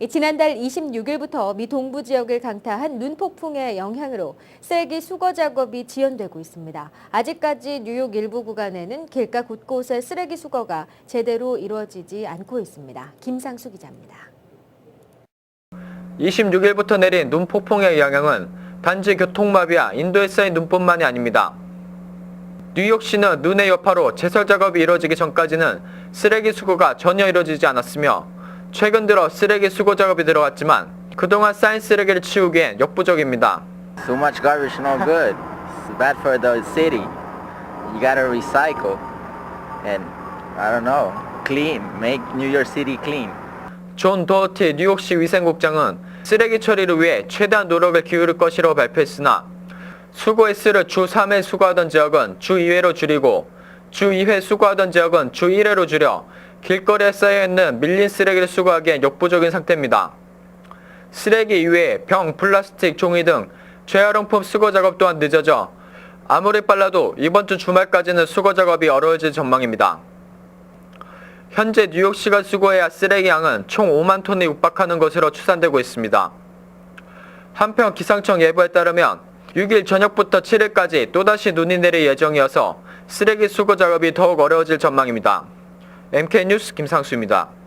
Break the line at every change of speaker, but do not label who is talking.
이 지난달 26일부터 미 동부 지역을 강타한 눈폭풍의 영향으로 쓰레기 수거 작업이 지연되고 있습니다. 아직까지 뉴욕 일부 구간에는 길가 곳곳에 쓰레기 수거가 제대로 이루어지지 않고 있습니다. 김상수 기자입니다.
26일부터 내린 눈 폭풍의 영향은 단지 교통마비와 인도에 쌓인 눈뿐만이 아닙니다. 뉴욕시는 눈의 여파로 제설 작업이 이뤄지기 전까지는 쓰레기 수거가 전혀 이루어지지 않았으며 최근 들어 쓰레기 수거 작업이 들어갔지만 그동안 쌓인 쓰레기를 치우기엔 역부족입니다.
So much garbage no good. It's bad for the city. You gotta recycle and I don't know, clean, make New York City clean.
존 도어티 뉴욕시 위생국장은 쓰레기 처리를 위해 최대한 노력을 기울일 것이라고 발표했으나 수거 횟수를 주 3회 수거하던 지역은 주 2회로 줄이고 주 2회 수거하던 지역은 주 1회로 줄여 길거리에 쌓여있는 밀린 쓰레기를 수거하기엔 역부족인 상태입니다. 쓰레기 이외에 병, 플라스틱, 종이 등 재활용품 수거 작업 또한 늦어져 아무리 빨라도 이번 주 주말까지는 수거 작업이 어려워질 전망입니다. 현재 뉴욕시가 수거해야 할 쓰레기 양은 총 5만 톤에 육박하는 것으로 추산되고 있습니다. 한편 기상청 예보에 따르면 6일 저녁부터 7일까지 또다시 눈이 내릴 예정이어서 쓰레기 수거 작업이 더욱 어려워질 전망입니다. MK뉴스 김상수입니다.